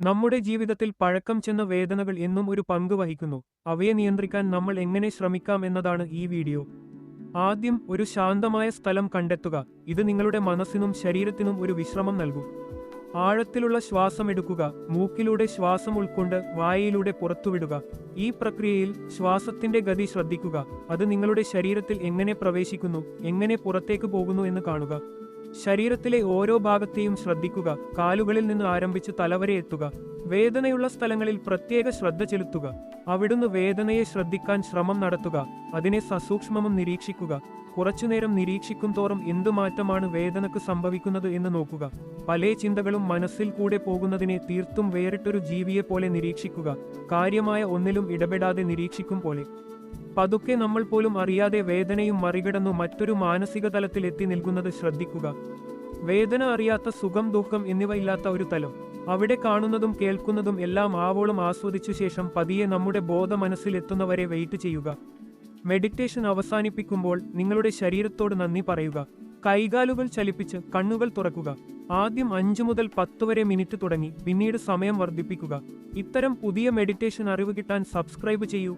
നമ്മുടെ ജീവിതത്തിൽ പഴക്കം ചെന്ന വേദനകൾ എന്നും ഒരു പങ്ക് വഹിക്കുന്നു. അവയെ നിയന്ത്രിക്കാൻ നമ്മൾ എങ്ങനെ ശ്രമിക്കാം എന്നതാണ് ഈ വീഡിയോ. ആദ്യം ഒരു ശാന്തമായ സ്ഥലം കണ്ടെത്തുക. ഇത് നിങ്ങളുടെ മനസ്സിനും ശരീരത്തിനും ഒരു വിശ്രമം നൽകും. ആഴത്തിലുള്ള ശ്വാസം എടുക്കുക മൂക്കിലൂടെ ശ്വാസം ഉൾക്കൊണ്ട് വായയിലൂടെ പുറത്തുവിടുക. ഈ പ്രക്രിയയിൽ ശ്വാസത്തിന്റെ ഗതി ശ്രദ്ധിക്കുക. അത് നിങ്ങളുടെ ശരീരത്തിൽ എങ്ങനെ പ്രവേശിക്കുന്നു എങ്ങനെ പുറത്തേക്ക് പോകുന്നു എന്ന് കാണുക. ശരീരത്തിലെ ഓരോ ഭാഗത്തെയും ശ്രദ്ധിക്കുക കാലുകളിൽ നിന്ന് ആരംഭിച്ച് തലവരെ എത്തുക വേദനയുള്ള സ്ഥലങ്ങളിൽ പ്രത്യേക ശ്രദ്ധ ചെലുത്തുക അവിടുന്ന് വേദനയെ ശ്രദ്ധിക്കാൻ ശ്രമം നടത്തുക അതിനെ സസൂക്ഷ്മമം നിരീക്ഷിക്കുക കുറച്ചുനേരം നിരീക്ഷിക്കും തോറും എന്തു മാറ്റമാണ് വേദനക്ക് സംഭവിക്കുന്നത് എന്ന് നോക്കുക പല ചിന്തകളും മനസ്സിൽ കൂടെ പോകുന്നതിനെ തീർത്തും വേറിട്ടൊരു ജീവിയെ പോലെ നിരീക്ഷിക്കുക കാര്യമായ ഒന്നിലും ഇടപെടാതെ നിരീക്ഷിക്കും പോലെ. പതുക്കെ നമ്മൾ പോലും അറിയാതെ വേദനയും മറികടന്നു മറ്റൊരു മാനസിക തലത്തിൽ എത്തി നിൽക്കുന്നത് ശ്രദ്ധിക്കുക. വേദന അറിയാത്ത സുഖം ദുഃഖം എന്നിവ ഇല്ലാത്ത ഒരു തലം. അവിടെ കാണുന്നതും കേൾക്കുന്നതും എല്ലാം ആവോളം ആസ്വദിച്ച ശേഷം പതിയെ നമ്മുടെ ബോധ മനസ്സിൽ എത്തുന്നവരെ വെയിറ്റ് ചെയ്യുക. മെഡിറ്റേഷൻ അവസാനിപ്പിക്കുമ്പോൾ നിങ്ങളുടെ ശരീരത്തോട് നന്ദി പറയുക. കൈകാലുകൾ ചലിപ്പിച്ച് കണ്ണുകൾ തുറക്കുക. ആദ്യം അഞ്ചു മുതൽ പത്ത് വരെ മിനിറ്റ് തുടങ്ങി പിന്നീട് സമയം വർദ്ധിപ്പിക്കുക. ഇത്തരം പുതിയ മെഡിറ്റേഷൻ അറിവ് കിട്ടാൻ സബ്സ്ക്രൈബ് ചെയ്യൂ.